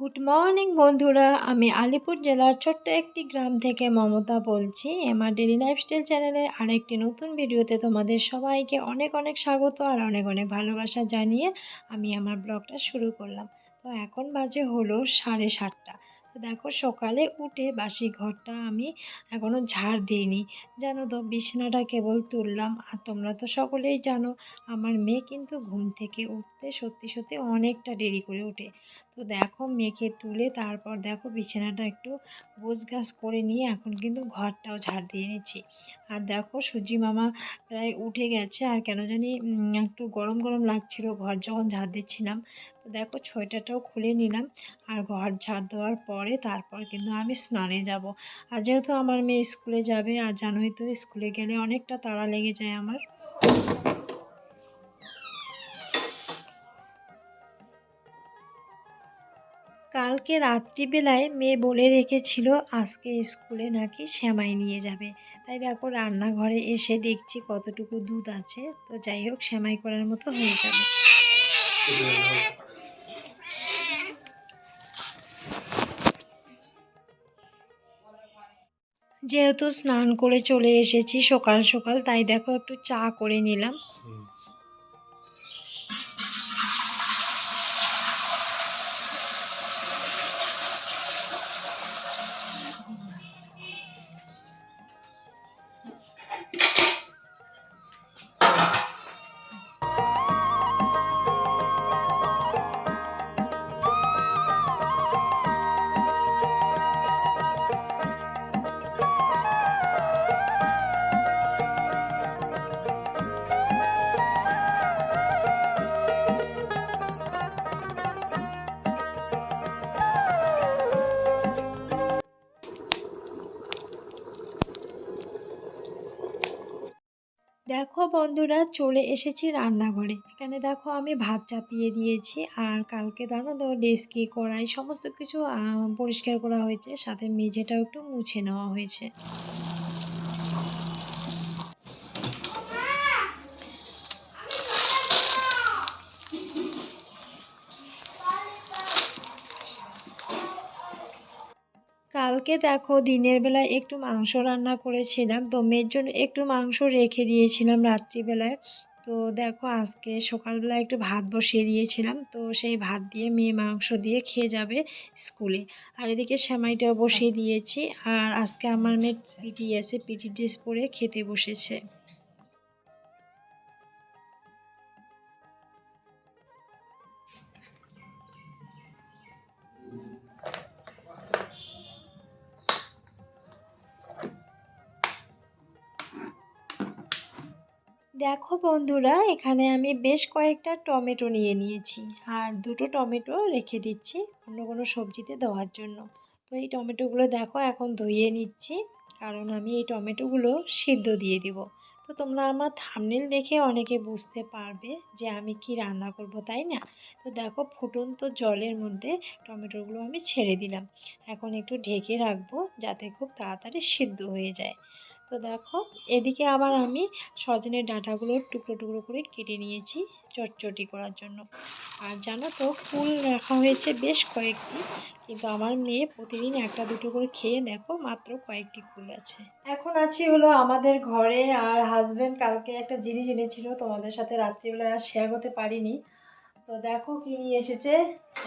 Good morning বন্ধুরা। আমি আলিপুর জেলার ছোট্ট একটি গ্রাম থেকে মমতা বলছি। এমআর ডেলি লাইফস্টাইল চ্যানেলে আরেকটি নতুন ভিডিওতে তোমাদের সবাইকে অনেক অনেক স্বাগত আর অনেক অনেক ভালোবাসা জানিয়ে আমি আমার ব্লগটা শুরু করলাম। তো এখন বাজে হলো সাড়ে সাতটা। তো দেখো সকালে উঠে বাসি ঘরটা আমি এখনও ঝাড় দিইনি। জানো তো বিছানাটা কেবল তুললাম আর তোমরা তো সকলেই জানো আমার মেয়ে কিন্তু ঘুম থেকে উঠতে সত্যি সত্যি অনেকটা দেরি করে ওঠে। তো দেখো মেয়েকে তুলে তারপর দেখো বিছানাটা একটু গোছগাছ করে নিয়ে এখন কিন্তু ঘরটাও ঝাড় দিয়ে নিচ্ছি। আর দেখো সুজি মামা প্রায় উঠে গেছে আর কেন জানি একটু গরম গরম লাগছিল, ঘর যখন ঝাড় দিচ্ছিলাম তো দেখো সোয়েটারটাও খুলে নিলাম। আর ঘর ঝাড় দেওয়ার পরে তারপর কিন্তু আমি স্নানে যাব। আর যেহেতু আমার মেয়ে স্কুলে যাবে, আর জানোই তো স্কুলে গেলে অনেকটা তাড়া লেগে যায় আমার। কালকে রাত্রিবেলায় মেয়ে বলে রেখেছিল, আজকে স্কুলে নাকি শ্যামাই নিয়ে যাবে। তাই দেখো রান্নাঘরে এসে দেখছি কতটুকু দুধ আছে। তো যাই হোক সেমাই করার মতো হয়ে যাবে। যেহেতু স্নান করে চলে এসেছি সকাল সকাল তাই দেখো একটু চা করে নিলাম। বন্ধুরা চলে এসেছি রান্নাঘরে। এখানে দেখো আমি ভাত চাপিয়ে দিয়েছি আর কালকে জানো তো ডেস্কি কড়াই সমস্ত কিছু পরিষ্কার করা হয়েছে, সাথে মেঝেটাও একটু মুছে নেওয়া হয়েছে। কালকে দেখো দিনের বেলায় একটু মাংস রান্না করেছিলাম, তো মেয়ের জন্য একটু মাংস রেখে দিয়েছিলাম রাত্রিবেলায়। তো দেখো আজকে সকালবেলা একটু ভাত বসিয়ে দিয়েছিলাম, তো সেই ভাত দিয়ে মেয়ে মাংস দিয়ে খেয়ে যাবে স্কুলে। আর এদিকে শ্যামাইটাও বসিয়ে দিয়েছি, আর আজকে আমার মেয়ের পিটি আছে পিটি ড্রেস পরে খেতে বসেছে। দেখো বন্ধুরা, এখানে আমি বেশ কয়েকটা টমেটো নিয়ে নিয়েছি আর দুটো টমেটো রেখে দিচ্ছি অন্য কোনো সবজিতে দেওয়ার জন্য। তো এই টমেটোগুলো দেখো এখন ধুয়ে নিচ্ছি, কারণ আমি এই টমেটোগুলো সিদ্ধ দিয়ে দিব। তো তোমরা আমার থামনেল দেখে অনেকে বুঝতে পারবে যে আমি কি রান্না করব, তাই না? তো দেখো ফুটন্ত জলের মধ্যে টমেটোগুলো আমি ছেড়ে দিলাম। এখন একটু ঢেকে রাখব যাতে খুব তাড়াতাড়ি সিদ্ধ হয়ে যায়। তো দেখো, এদিকে আবার আমি সজনের ডাঁটাগুলো টুকরো টুকরো করে কেটে নিয়েছি চটচটি করার জন্য। আর জানো তো, ফুল রাখা হয়েছে বেশ কয়েকটি, কিন্তু আমার মেয়ে প্রতিদিন একটা দুটো করে খেয়ে দেখো মাত্র কয়েকটি ফুল আছে। এখন আছি হলো আমাদের ঘরে, আর হাজব্যান্ড কালকে একটা জিনিস এনেছিল, তোমাদের সাথে রাত্রিবেলায় আর শেয়ার করতে পারিনি। তো দেখো কি নিয়ে এসেছে,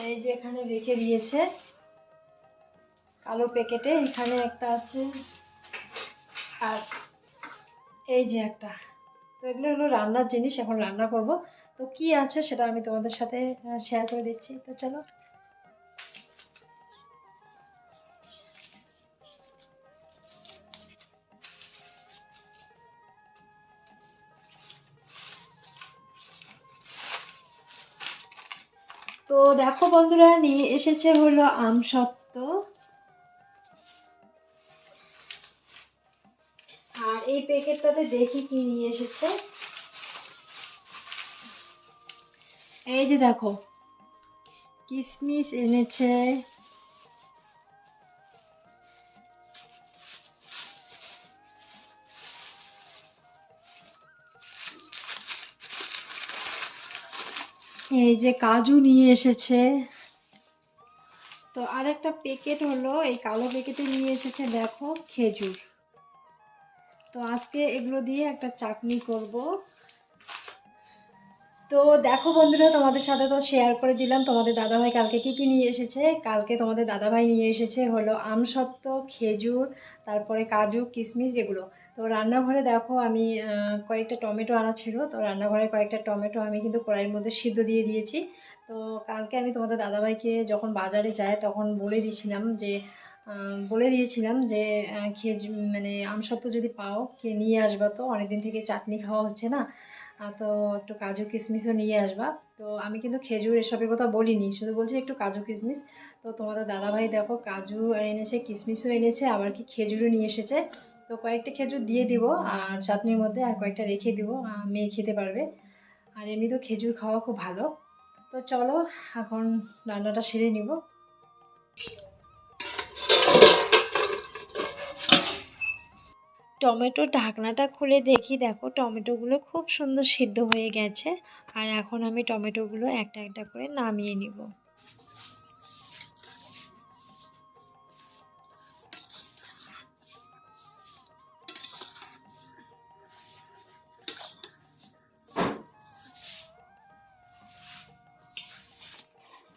এই যে এখানে রেখে দিয়েছে। কালো প্যাকেটে এখানে একটা আছে। আর এই যে একটা, তো এগুলো হলো রান্নার জিনিস, এখন রান্না করব। তো কি আছে সেটা আমি তোমাদের সাথে শেয়ার করে দিচ্ছি। তো চলো। তো দেখো বন্ধুরা, নিয়ে এসেছে হলো আমসত্ত্ব। প্যাকেটটাতে দেখি কি নিয়ে এসেছে। এই যে দেখো, কিসমিস এনেছে। এই যে কাজু নিয়ে এসেছে। তো আরেকটা প্যাকেট হলো, এই কালো প্যাকেটে নিয়ে এসেছে, দেখো, খেজুর। তো আজকে এগুলো দিয়ে একটা চাটনি করব। তো দেখো বন্ধুরা, তোমাদের সাথে তো শেয়ার করে দিলাম। তোমাদের দাদাভাই কালকে কী কী নিয়ে এসেছে? কালকে তোমাদের দাদাভাই নিয়ে এসেছে হলো আমসত্ত্ব খেজুর, তারপরে কাজু কিশমিশ এগুলো। তো রান্নাঘরে দেখো আমি কয়েকটা টমেটো আনা ছিল। তো রান্নাঘরে কয়েকটা টমেটো আমি কিন্তু কড়াইয়ের মধ্যে সিদ্ধ দিয়ে দিয়েছি। তো কালকে আমি তোমাদের দাদাভাইকে যখন বাজারে যাই তখন বলে দিয়েছিলাম যে বলে দিয়েছিলাম যে খেজ মানে আমসত্ত্ব যদি পাও কে নিয়ে আসবা তো। অনেকদিন থেকে চাটনি খাওয়া হচ্ছে না। তো একটু কাজু কিশমিশও নিয়ে আসবা। তো আমি কিন্তু খেজুর এসবের কথা বলিনি, শুধু বলছি একটু কাজু কিশমিশ। তো তোমাদের দাদাভাই দেখো, কাজু এনেছে, কিশমিশও এনেছে, আবার কি খেজুরও নিয়ে এসেছে। তো কয়েকটা খেজুর দিয়ে দিব, আর চাটনির মধ্যে আর কয়েকটা রেখে দিব মেয়ে খেতে পারবে। আর এমনি তো খেজুর খাওয়া খুব ভালো। তো চলো, এখন রান্নাটা সেরে নিব। টমেটোর ঢাকনাটা খুলে দেখি। দেখো, টমেটোগুলো খুব সুন্দর সিদ্ধ হয়ে গেছে। আর এখন আমি টমেটোগুলো একটা একটা করে নামিয়ে নিব।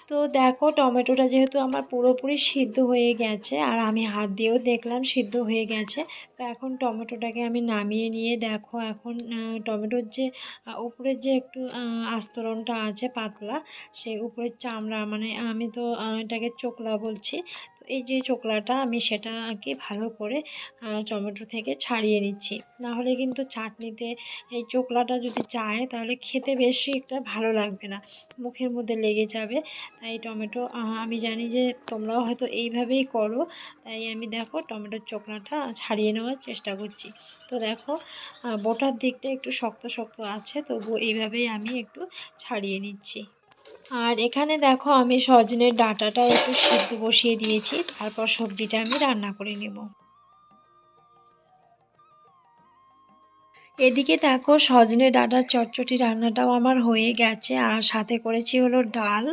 তো দেখো টমেটোটা যেহেতু আমার পুরোপুরি সিদ্ধ হয়ে গেছে, আর আমি হাত দিয়েও দেখলাম সিদ্ধ হয়ে গেছে, তো এখন টমেটোটাকে আমি নামিয়ে নিয়ে দেখো এখন টমেটোর যে উপরের যে একটু আস্তরণটা আছে পাতলা, সেই উপরের চামড়া মানে আমি তো এটাকে চোকলা বলছি এই যে চোকলাটা আমি সেটাকে ভালো করে টমেটো থেকে ছাড়িয়ে নিচ্ছি। না হলে কিন্তু চাটনিতে এই চোকলাটা যদি চায়, তাহলে খেতে বেশি একটা ভালো লাগবে না। মুখের মধ্যে লেগে যাবে। তাই টমেটো আমি জানি যে তোমরাও হয়তো এইভাবেই করো। তাই আমি দেখো টমেটোর চোকলাটা ছাড়িয়ে নেওয়ার চেষ্টা করছি। তো দেখো বোটার দিকটা একটু শক্ত শক্ত আছে তবু এইভাবেই আমি একটু ছাড়িয়ে নিচ্ছি। আর এখানে দেখো আমি সজনের ডাঁটাটা একটু সিদ্ধ বসিয়ে দিয়েছি, তারপর সবজিটা আমি রান্না করে নেব। এদিকে দেখো সজনে ডাঁটার চটচটি রান্নাটাও আমার হয়ে গেছে, আর সাথে করেছি হলো ডাল,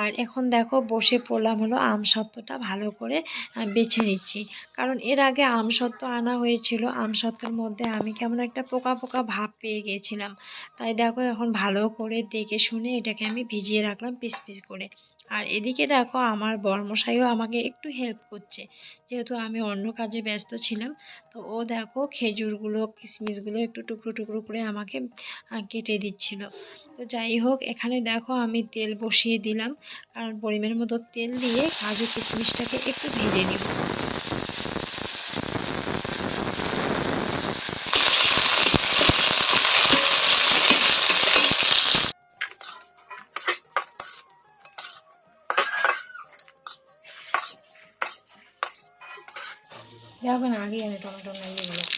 আর এখন দেখো বসে পড়লাম হলো আমসত্ত্বটা ভালো করে বেছে নিচ্ছি। কারণ এর আগে আমসত্ত্ব আনা হয়েছিল আমসত্ত্বর মধ্যে আমি কেমন একটা পোকা পোকা ভাব পেয়ে গেছিলাম। তাই দেখো এখন ভালো করে দেখে শুনে এটাকে আমি ভিজিয়ে রাখলাম পিস পিস করে। আর এদিকে দেখো আমার বর্মশাইও আমাকে একটু হেল্প করছে। যেহেতু আমি অন্য কাজে ব্যস্ত ছিলাম, তো ও দেখো খেজুরগুলো কিশমিশগুলো একটু টুকরো টুকরো করে আমাকে কেটে দিচ্ছিল। তো যাই হোক, এখানে দেখো আমি তেল বসিয়ে দিলাম। কারণ পরিমাণ মতো তেল দিয়ে কাজু কিশমিশটাকে একটু ভেজে নিব। দেখো না আগে আমি টমেটো লাগিয়ে দিলাম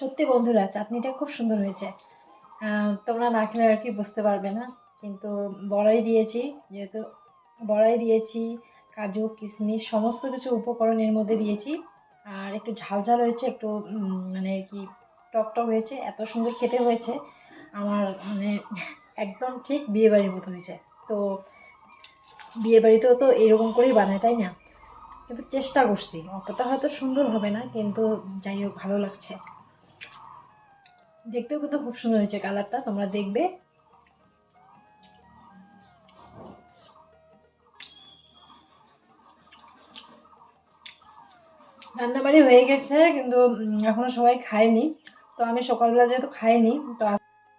সত্যি বন্ধুরা চাটনিটা খুব সুন্দর হয়েছে। তোমরা না খেলে আর কি বুঝতে পারবে না। কিন্তু বড়াই দিয়েছি, যেহেতু বড়াই দিয়েছি, কাজু, কিশমিশ, সমস্ত কিছু উপকরণ এর মধ্যে দিয়েছি। আর একটু ঝাল ঝাল হয়েছে, একটু মানে কি টক টক হয়েছে, এত সুন্দর খেতে হয়েছে। আমার মানে একদম ঠিক বিয়ে বাড়ির মতো হয়েছে। তো বিয়ে বাড়িতেও তো এরকম করেই বানায়, তাই না? কিন্তু চেষ্টা করছি, অতটা হয়তো সুন্দর হবে না, কিন্তু যাই হোক, ভালো লাগছে। দেখতেও কিন্তু খুব সুন্দর হয়েছে কালারটা, তোমরা দেখবে। রান্নাবাড়ি হয়ে গেছে, কিন্তু এখনও সবাই খায়নি। তো আমি সকালবেলা যেহেতু খাইনি, তো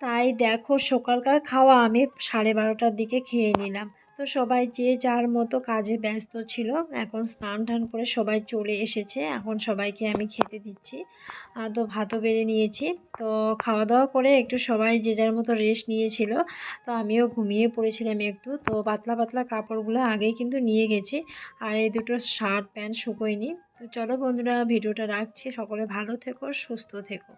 তাই দেখো, সকালকার খাওয়া আমি সাড়ে বারোটার দিকে খেয়ে নিলাম। তো সবাই যে যার মতো কাজে ব্যস্ত ছিল, এখন স্নান টান করে সবাই চলে এসেছে। এখন সবাইকে আমি খেতে দিচ্ছি। তো ভাতও বেড়ে নিয়েছি। তো খাওয়া দাওয়া করে একটু সবাই যে যার মতো রেস্ট নিয়েছিল, তো আমিও ঘুমিয়ে পড়েছিলাম একটু। তো পাতলা পাতলা কাপড়গুলো আগেই কিন্তু নিয়ে গেছি, আর এই দুটো শার্ট প্যান্ট শুকোয়নি। তো চলো বন্ধুরা, ভিডিওটা রাখছি। সকলে ভালো থেকো, সুস্থ থেকো।